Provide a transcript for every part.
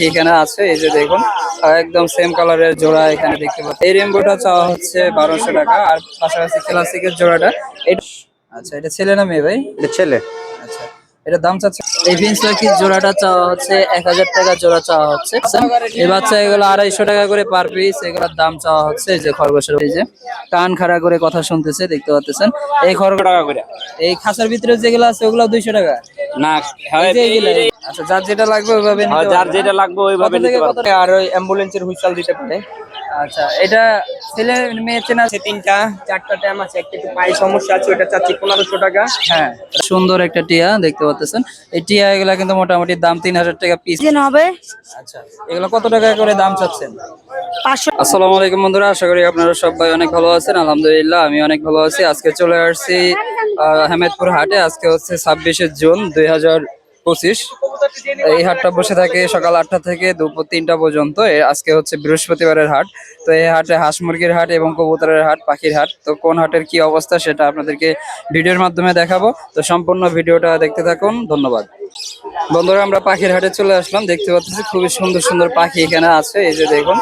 পাখি এখানে আছে? এই যে দেখুন একদম সেম কালারের জোড়া এখানে দেখতে পাচ্ছি। এই রেমবোটা চাওয়া হচ্ছে বারোশো টাকা আর পাশাপাশি ক্লাসিকের জোড়াটা আচ্ছা এটা ছেলে না মেয়ে ভাই? এটা ছেলে। আচ্ছা এটা দাম চাচ্ছে এই ফিন্স পাখির জোড়াটা চাওয়া হচ্ছে এক হাজার টাকা জোড়া চাওয়া হচ্ছে। এই বাচ্চা এগুলো আড়াইশো টাকা করে পার পিস এগুলোর দাম চাওয়া হচ্ছে এই যে খরগোশের এই যে কান খাড়া করে কথা শুনতেছে দেখতে পাচ্ছেন। এই খরগোশ টাকা করে? এই খাঁচার ভিতরে যেগুলো আছে ওগুলো দুইশো টাকা। না। আচ্ছা যার যেটা লাগবে ওইভাবে নিতে হ্যাঁ, যার যেটা লাগবে ওইভাবে থেকে নিতে কত আর ওই অ্যাম্বুলেন্সের হুইসেল দিতে পারে। আচ্ছা এটা ছেলে মেয়ে চেনা আছে তিনটা চারটা ট্যাম আছে একটা একটু পায়ে সমস্যা আছে ওটা চাচ্ছি পনেরোশো টাকা। হ্যাঁ সুন্দর একটা টিয়া দেখতে পাচ্ছেন এই টিয়া এগুলা কিন্তু মোটামুটি দাম তিন হাজার টাকা পিস হবে। আচ্ছা এগুলো কত টাকা করে দাম চাচ্ছেন? আসসালামু আলাইকুম বন্ধুরা আশা করি আপনারা সবাই অনেক ভালো আছেন। আলহামদুলিল্লাহ আমি অনেক ভালো আছি। আজকে চলে আসছি আহ, আহমেদপুর হাটে। আজকে হচ্ছে ছাব্বিশে জুন দুই হাজার পঁচিশ। এই হাটটা বসে থাকে সকাল আটটা থেকে দুপুর তিনটা পর্যন্ত। আজকে হচ্ছে বৃহস্পতিবারের হাট। তো এই হাটে হাঁস মুরগির হাট এবং কবুতরের হাট, পাখির হাট। তো কোন হাটের কি অবস্থা সেটা আপনাদেরকে ভিডিওর মাধ্যমে দেখাবো। তো সম্পূর্ণ ভিডিওটা দেখতে থাকুন। ধন্যবাদ। বন্ধুরা, আমরা পাখির হাটে চলে আসলাম। দেখতে পাচ্ছি খুবই সুন্দর সুন্দর পাখি এখানে আছে। এই যে দেখুন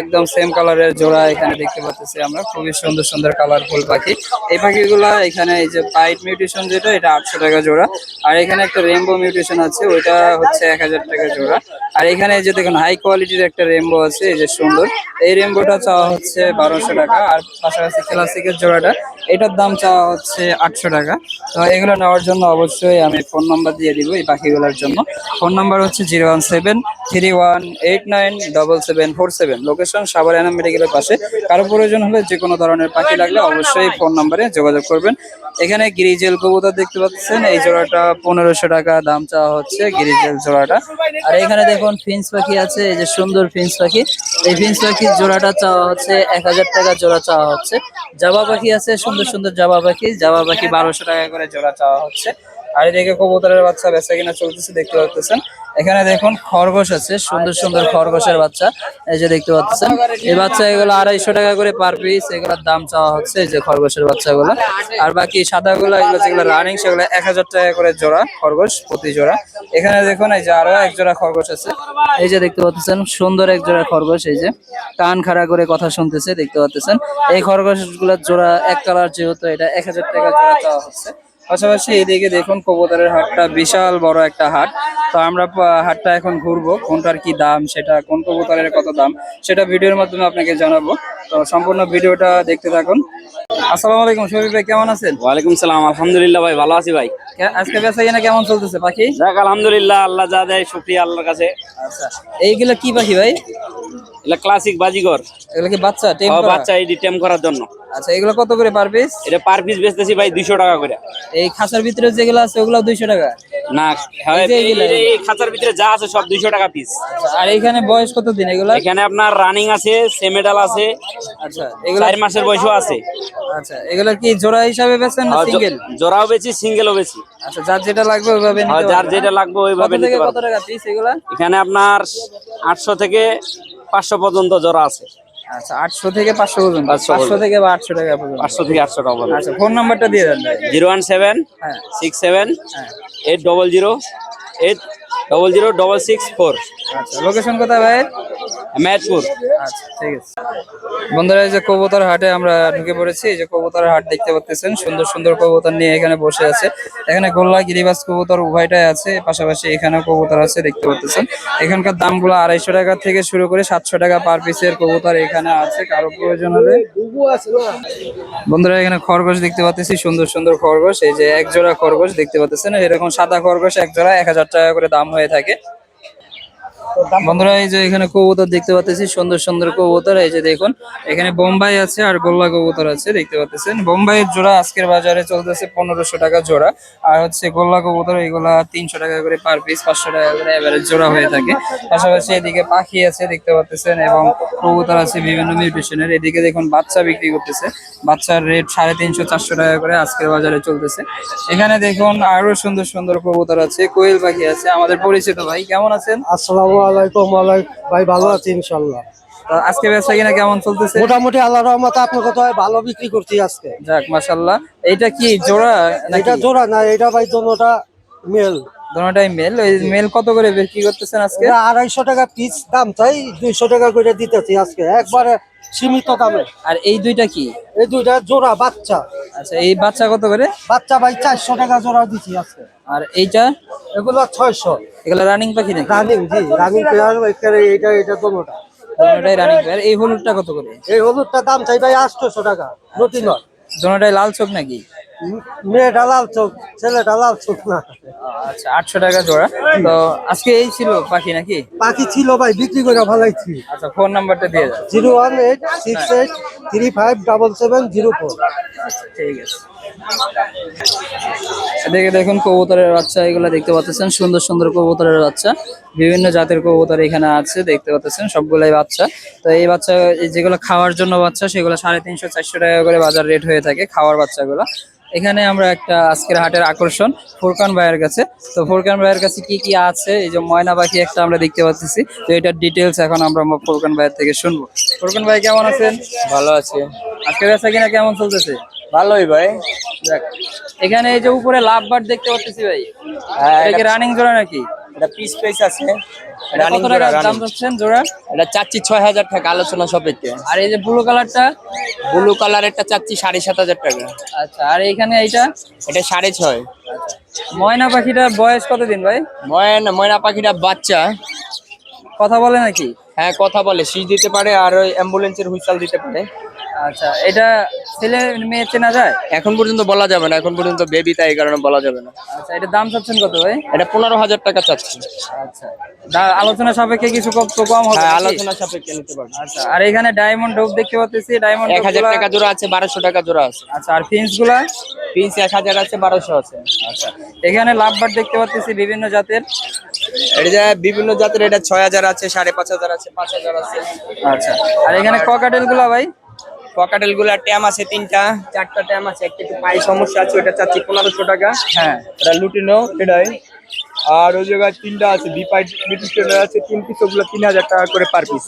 একদম সেম কালারের জোড়া এখানে দেখতে পাচ্ছি আমরা। খুবই সুন্দর সুন্দর কালারফুল পাখি। এই পাখিগুলা এখানে এই যে পাইট মিউটেশন যেটা, এটা আটশো টাকা জোড়া। আর এখানে একটা রেমবো মিউটেশন আছে, ওইটা হচ্ছে এক হাজার টাকা জোড়া। আর এখানে এই যে দেখুন হাই কোয়ালিটির একটা রেমবো আছে, এই যে সুন্দর। এই রেমবোটা চাওয়া হচ্ছে বারোশো টাকা, আর পাশাপাশি ক্লাসিকের জোড়াটা, এটার দাম চাওয়া হচ্ছে আটশো টাকা। তো এগুলো নেওয়ার জন্য অবশ্যই আমি ফোন নাম্বার দিয়ে দিব। এই পাখিগুলোর জন্য। ফোন নাম্বার হচ্ছে zero one seven three one eight nine double seven four seven. Location Savar Enam মেডিকেলের পাশে। কারও প্রয়োজন হলে যে কোনো ধরনের পাখি লাগলে অবশ্যই ফোন নাম্বারে যোগাযোগ করবেন। এখানে গিরিজেল কবুতর দেখতে পাচ্ছেন। এই জোড়াটা পনেরোশো টাকা দাম চাওয়া হচ্ছে গিরিজেল জোড়াটা। আর এখানে দেখুন ফিন্স পাখি আছে এই যে সুন্দর ফিন্স পাখি। এই ফিন্স পাখির জোড়াটা চাওয়া হচ্ছে এক হাজার টাকা জোড়া চাওয়া হচ্ছে। জাবা পাখি আছে সুন্দর সুন্দর জাবা পাখি। জাবা পাখি বারোশো টাকা করে জোড়া চাওয়া হচ্ছে। আর এদিকে কবুতরের বাচ্চা বেচা কিনা চলতেছে, দেখতে পাচ্ছেন এখানে দেখুন খরগোশ আছে, সুন্দর সুন্দর খরগোশের বাচ্চা, এই যে দেখতে পাচ্ছেন এই বাচ্চা এগুলো আড়াইশো টাকা করে পার পিস এগুলোর দাম চাওয়া হচ্ছে এই যে খরগোশের বাচ্চাগুলো। আর বাকি সাদাগুলো, এগুলো যেগুলো রানিং সেগুলো এক হাজার টাকা করে জোড়া খরগোশ, প্রতি জোড়া। এখানে দেখুন এই যে আরও এক জোড়া খরগোশ আছে। এই যে দেখতে পাচ্ছেন সুন্দর এক জোড়া খরগোশ, এই যে। কান খাড়া করে কথা শুনতেছে, দেখতে পাচ্ছেন এই খরগোশগুলোর জোড়া এক কালার যেহেতু, এটা এক হাজার টাকা জোড়া চাওয়া হচ্ছে। পাশাপাশি এদিকে দেখুন কবুতরের হাটটা বিশাল বড় একটা হাট। তো আমরা হাটটা এখন ঘুরবো কোনটার কি দাম সেটা কোন কবুতরের কত দাম সেটা ভিডিওর মাধ্যমে আপনাকে জানাব। তো সম্পূর্ণ ভিডিওটা দেখতে থাকুন। আসসালামু আলাইকুম শরীফ ভাই কেমন আছেন? ওয়ালাইকুম সালাম আলহামদুলিল্লাহ ভাই ভালো আছি ভাই। আজকে বেচা কিনা কেমন চলতেছে পাখি? যাক আলহামদুলিল্লাহ আল্লাহ যা দেয় শুক্রিয়া আল্লাহর কাছে। আচ্ছা এইগুলো কি পাখি ভাই? এটা ক্লাসিক বাজিগর। এগুলো কি বাচ্চা টেম বাচ্চা এই টেম করার জন্য। আচ্ছা এগুলো কত করে পার পিস এটা পার পিস বেচতেছি ভাই দুইশো টাকা করে। এই খাঁচার ভিতরে যেগুলো আছে ওগুলো দুইশো টাকা? না হ্যাঁ, এই খাঁচার ভিতরে যা আছে সব দুইশো টাকা পিস আচ্ছা, আর এখানে বয়স কত দিন এগুলো? এখানে আপনার রানিং আছে সেমেডাল আছে আচ্ছা এগুলো চার মাসের বয়সও আছে। আচ্ছা এগুলো কি জোড়া হিসাবে বেচেন না সিঙ্গেল জোড়াও বেচি সিঙ্গেলও বেচি। আচ্ছা যার যেটা লাগবে ওইভাবে নিতে যার যেটা লাগবে ওইভাবে থেকে নিতে কত টাকা পিস এগুলা? এখানে আপনার আটশো থেকে পাঁচশো পর্যন্ত জোড়া আছে। আচ্ছা আটশো থেকে পাঁচশো পর্যন্ত। 500 পাঁচশো থেকে বা আটশো টাকা পর্যন্ত। পাঁচশো থেকে আটশো টাকা আচ্ছা ফোন নাম্বারটা দিয়ে দেন। জিরো ওয়ান সেভেন হ্যাঁ। সিক্স সেভেন হ্যাঁ। Eight double zero eight double zero double six four আচ্ছা লোকেশন কোথায় ভাই? মেহেরপুর। আচ্ছা ঠিক আছে। বন্ধুরা এই যে কবুতর হাটে আমরা ঢুকে পড়েছি এই যে কবুতর হাট দেখতে পাচ্ছেন সুন্দর সুন্দর কবুতর নিয়ে এখানে বসে আছে। এখানে গোল্লা গিরিবাস কবুতর উভয়টাই আছে পাশাপাশি এখানেও কবুতর আছে দেখতে পাচ্ছেন এখানকার দামগুলো আড়াইশো টাকা থেকে শুরু করে সাতশো টাকা পার পিসের কবুতর এখানে আছে কারও প্রয়োজন হলে। বন্ধুরা এখানে খরগোশ দেখতে পাচ্ছি সুন্দর সুন্দর খরগোশ এই যে এক জোড়া খরগোশ দেখতে পাচ্ছেন এরকম সাদা খরগোশ এক জোড়া এক হাজার টাকা করে দাম হয়ে থাকে। বন্ধুরা, এই যে এখানে কবুতর দেখতে পাচ্ছি সুন্দর সুন্দর কবুতর, এই যে দেখুন, এখানে বোম্বাই আছে আর গোল্লা কবুতর আছে, দেখতে পাচ্ছেন বোম্বাইয়ের জোড়া আজকের বাজারে চলতেছে পনেরোশো টাকা জোড়া, আর হচ্ছে গোল্লা কবুতর, এগুলা তিনশো টাকা করে পার পিস পাঁচশো টাকা করে এভারেজ জোড়া হয়ে থাকে। পাশাপাশি এদিকে পাখি আছে, দেখতে পাচ্ছেন এবং কবুতর আছে বিভিন্ন মিউটেশনের। এদিকে দেখুন, বাচ্চা বিক্রি করতেছে, বাচ্চার রেট সাড়ে তিনশো, চারশো টাকা করে আজকের বাজারে চলতেছে। এখানে দেখুন, আরও সুন্দর সুন্দর কবুতর আছে, কোয়েল পাখি আছে, আমাদের পরিচিত ভাই, কেমন আছেন? আসসালামু আলাইকুম ভাই ভালো আছি ইনশাল্লাহ আজকে ব্যবসা কিনা কেমন চলতেছে? মোটামুটি আল্লাহ রহমতে আপনার কথা ভালো বিক্রি করছি আজকে। যাক মাশাল্লাহ এইটা কি জোড়া এটা জোড়া না এটা ভাই দোনোটা মেল। দুটোটাই মেল। ওই মেল কত করে বিক্রি করতেছেন আজকে? আড়াইশো টাকা পিস দাম চাই দুইশো টাকা করে দিতেছি আজকে একবারে সীমিত দামে। আর এই দুইটা কি? এই দুইটা জোড়া বাচ্চা। আচ্ছা এই বাচ্চা কত করে? বাচ্চা ভাই চারশো টাকা জোড়া দিচ্ছি আজকে। আর এইটা? এগুলো ছয়শো। এগুলো রানিং পাখি নাকি? রানিং জি রানিং পেয়ার এখানে এটা এটা দোনোটা। দুটোটাই রানিং পেয়ার এই হলুদটা কত করে? এই হলুদটা দাম চাই ভাই আটশোশো টাকা রুটিন দুটোটাই লাল চোখ নাকি? মেয়েটা লাল চোখ ছেলেটা লাল চোখ না। আচ্ছা আটশো টাকা জোড়া। তো আজকে এই ছিল পাখি নাকি? পাখি ছিল ভাই বিক্রি করে ভালাইছি আচ্ছা ফোন নাম্বারটা দিয়ে যান zero one eight six eight three five double seven zero four. ঠিক আছে। দেখুন কবুতরের বাচ্চা, এগুলো দেখতে পাচ্ছেন, সুন্দর সুন্দর কবুতরের বাচ্চা। বিভিন্ন জাতের কবুতর এখানে আছে, দেখতে পাচ্ছেন, সবগুলাই বাচ্চা। তো এই বাচ্চা যেগুলো খাওয়ার জন্য বাচ্চা, সেগুলো সাড়ে তিনশো, চারশো টাকা করে বাজার রেট হয়ে থাকে খাওয়ার বাচ্চাগুলো। এখানে আমরা একটা আজকের হাটের আকর্ষণ ফুরকান ভাইয়ের কাছে। তো ফুরকান ভাইয়ের কাছে কি কি আছে? এই যে ময়না পাখি একটা আমরা দেখতে পাচ্ছি। তো এটার ডিটেলস এখন আমরা ফুরকান ভাইয়ের থেকে শুনব। ফুরকান ভাই কেমন আছেন? ভালো আছে। আজকে ব্যবসা কিনা কেমন চলতেছে? ভালোই ভাই। দেখ এখানে এই যে উপরে লাভ বাট দেখতে পাচ্ছি ভাই। হ্যাঁ, রানিং জোড়া নাকি? এটা পিস পিস আছে। এটা কত দাম যাচ্ছেন জোড়া? এটা চাচ্ছি ছয় হাজার টাকা আলোচনা সাপেক্ষে। আর এই যে ব্লু কালারটা ব্লু কালারেরটা চাচ্ছি সাড়ে সাত হাজার টাকা। আচ্ছা আর এইখানে এইটা? এটা সাড়ে ছয়। ময়না পাখিটার বয়স কতদিন ভাই? ময়না ময়না পাখিটা বাচ্চা। কথা বলে নাকি? হ্যাঁ কথা বলে। শীষ দিতে পারে আর ওই অ্যাম্বুলেন্সের হুইসাল দিতে পারে। আচ্ছা এটা ছেলে মেয়ে চেনা যায়? এখন পর্যন্ত বলা যাবে না এখন পর্যন্ত বেবি তাই কারণে বলা যাবে না। আচ্ছা এটা দাম চাচ্ছেন কত ভাই? এটা পনেরো হাজার টাকা চাচ্ছি। আচ্ছা আলোচনা সাপেক্ষে কিছু কম তো কম হবে হ্যাঁ আলোচনা সাপেক্ষে নিতে পারবে। আচ্ছা আর এখানে ডায়মন্ড ডোব দেখতে পাচ্ছি ডায়মন্ড এক হাজার টাকা জোড়া আছে বারোশো টাকা জোড়া আছে। আচ্ছা আর ফিন্সগুলা? পিস এক হাজার আছে বারোশো আছে। আচ্ছা এখানে লাভবার দেখতে পাচ্ছি বিভিন্ন জাতের। এটা বিভিন্ন জাতের এটা ছয় হাজার আছে সাড়ে পাঁচ হাজার আছে পাঁচ হাজার আছে। আচ্ছা আর এখানে ককাটেলগুলা ভাই? পকেটেলগুলা ট্যাম আছে তিনটা। চারটা ট্যাম আছে একটা একটু পায়ে সমস্যা আছে ওটা চাচ্ছি পনেরোশো টাকা। হ্যাঁ এটা লুটিনো এটাই আর ওই জায়গায় তিনটা আছে বিপাই ব্রিটিশ আছে তিন পিস ওগুলো তিন হাজার টাকা করে পার পিস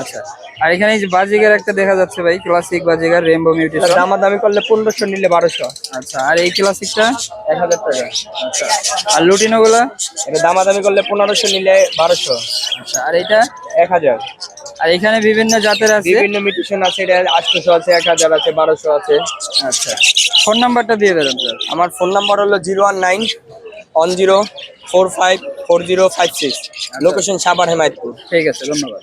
আচ্ছা। আর এখানে এই যে বাজিগার একটা দেখা যাচ্ছে ভাই ক্লাসিক বাজিগার রেমবো মিউটেশন দামাদামি করলে পনেরোশো নিলে বারোশো। আচ্ছা আর এই ক্লাসিকটা এক হাজার টাকা। আচ্ছা। আর লুটিনো গুলা এটা দামাদামি করলে পনেরোশো নিলে বারোশো। আচ্ছা আর এটা এক হাজার। আর এখানে বিভিন্ন জাতের আছে? বিভিন্ন মিউটেশন আছে এটা আটশোশো আছে এক হাজার আছে 1200 আছে। আচ্ছা। ফোন নাম্বারটা দিয়ে দেবেন স্যার। আমার ফোন নাম্বার হলো zero one nine one zero four five four zero five six. Location Savar Hemayetpur. ঠিক আছে ধন্যবাদ।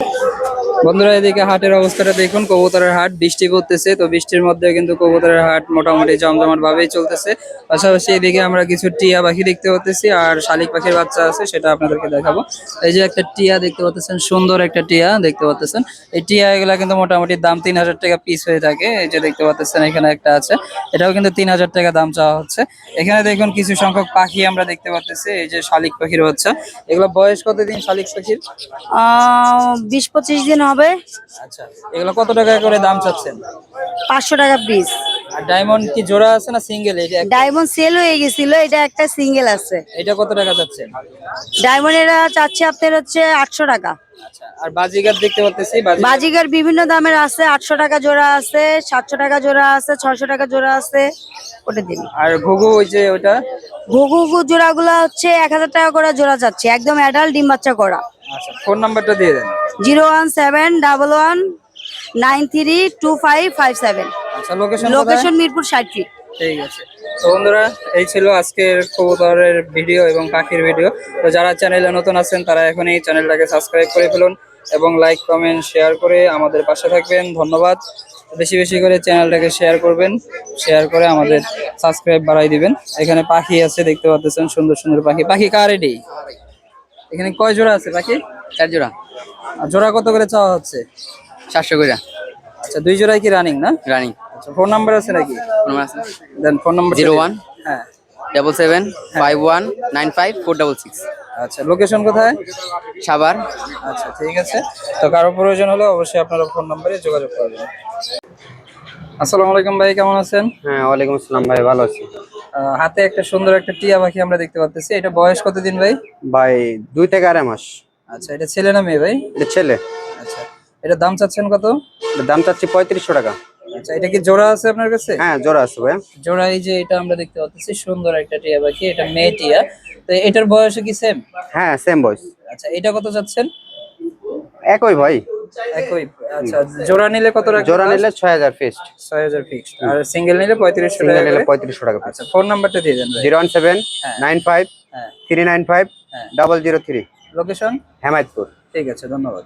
বন্ধুরা, এদিকে হাটের অবস্থাটা দেখুন। কবুতরের হাট, বৃষ্টি পড়তেছে, তো বৃষ্টির মধ্যে কিন্তু কবুতরের হাট মোটামুটি জমজমাট ভাবেই চলতেছে। পাশাপাশি এদিকে আমরা কিছু টিয়া পাখি দেখতে পাচ্ছি আর শালিক পাখির বাচ্চা আছে, সেটা আপনাদেরকে দেখাবো। এই যে একটা টিয়া দেখতে পাচ্ছেন সুন্দর একটা টিয়া দেখতে পাচ্ছেন এই টিয়া এগুলা কিন্তু মোটামুটি দাম তিন হাজার টাকা পিস হয়ে থাকে। এই যে দেখতে পাচ্ছেন এখানে একটা আছে। এটাও কিন্তু তিন হাজার টাকা দাম চাওয়া হচ্ছে। এখানে দেখুন, কিছু সংখ্যক পাখি আমরা দেখতে পাচ্ছি এই যে শালিক পাখির বাচ্চা। এগুলো বয়স কতদিন শালিক পাখির? বিশ পঁচিশ দিন হবে। আচ্ছা এগুলো কত টাকা করে দাম চাচ্ছেন? পাঁচশো টাকা পিস আর ডায়মন্ড কি জোড়া আছে না সিঙ্গেল এটা ডায়মন্ড সেল হয়ে গেছিল এটা একটা সিঙ্গেল আছে। এটা কত টাকা চাচ্ছেন? ডায়মন্ড এরা চাচ্ছে আপনার হচ্ছে আটশো টাকা। আচ্ছা আর বাজিগার দেখতে পাচ্ছি বাজিগার বিভিন্ন দামের আছে আটশো টাকা জোড়া আছে সাতশো টাকা জোড়া আছে ছয়শো টাকা জোড়া আছে ওটা দিন। আর ঘুঘু ওই যে ওটা? ঘুঘু জোড়াগুলো হচ্ছে এক হাজার টাকা করে জোড়া যাচ্ছে একদম অ্যাডাল্ট ডিম বাচ্চা করা। আচ্ছা ফোন নাম্বারটা দিয়ে দেন। Zero one seven double one nine three two five five seven. আচ্ছা লোকেশন লোকেশন মিরপুর ষাট ফিট ঠিক আছে। তো বন্ধুরা এই ছিল আজকের কবুতরের ভিডিও এবং পাখির ভিডিও। তো যারা চ্যানেলে নতুন আছেন তারা এখন এই চ্যানেলটাকে সাবস্ক্রাইব করে ফেলুন এবং লাইক কমেন্ট শেয়ার করে আমাদের পাশে থাকবেন। ধন্যবাদ। বেশি বেশি করে চ্যানেলটাকে শেয়ার করবেন শেয়ার করে আমাদের সাবস্ক্রাইব বাড়াই দিবেন। এখানে পাখি আছে দেখতে পাচ্ছেন সুন্দর সুন্দর পাখি। পাখি কার এটি? এখানে কয় জোড়া আছে পাখি চার জোড়া। আর জোড়া কত করে চাওয়া হচ্ছে? চারশো করে। আচ্ছা দুই জোড়াই কি রানিং না? রানিং আচ্ছা ফোন নাম্বার আছে নাকি? ফোন নাম্বার আছে। দেন ফোন নাম্বার জিরো ওয়ান হ্যাঁ। Double seven five one nine five four double six আচ্ছা লোকেশন কোথায়? সাবার আচ্ছা ঠিক আছে। তো কারও প্রয়োজন হলে অবশ্যই আপনারা ফোন নাম্বারে যোগাযোগ করবেন আসসালামু আলাইকুম ভাই কেমন আছেন? হ্যাঁ ওয়ালাইকুম আসসালাম ভাই ভালো আছি। হাতে একটা সুন্দর একটা টিয়া পাখি আমরা দেখতে পাচ্ছি এটা বয়স কতদিন ভাই? ভাই দুই থেকে আড়াই মাস। আচ্ছা এটা ছেলে না মেয়ে ভাই? এটা ছেলে। আচ্ছা এটা দাম চাচ্ছেন কত? দাম চাচ্ছি পঁয়ত্রিশশো টাকা। আচ্ছা এটা কি জোড়া আছে আপনার কাছে? হ্যাঁ জোড়া আছে ভাই জোড়া এই যে এটা আমরা দেখতে পাচ্ছি সুন্দর একটা টিয়া পাখি এটা মেয়ে টিয়া। তো এটার বয়সে কি সেম হ্যাঁ সেম বয়স। আচ্ছা এটা কত যাচ্ছেন একই ভাই। একই আচ্ছা জোড়া নিলে কত রাখবেন জোড়া নিলে ছয় হাজার ফিক্সড ছয় হাজার ফিক্সড আর সিঙ্গেল নিলে পঁয়ত্রিশশো সিঙ্গেল টাকা নিলে টাকা আচ্ছা ফোন নাম্বারটা দিয়ে দেন ভাই। জিরো ওয়ান সেভেন হ্যাঁ। নাইন ফাইভ হ্যাঁ। থ্রি নাইন ফাইভ হ্যাঁ। Double zero three. Location Hemayetpur. ঠিক আছে ধন্যবাদ।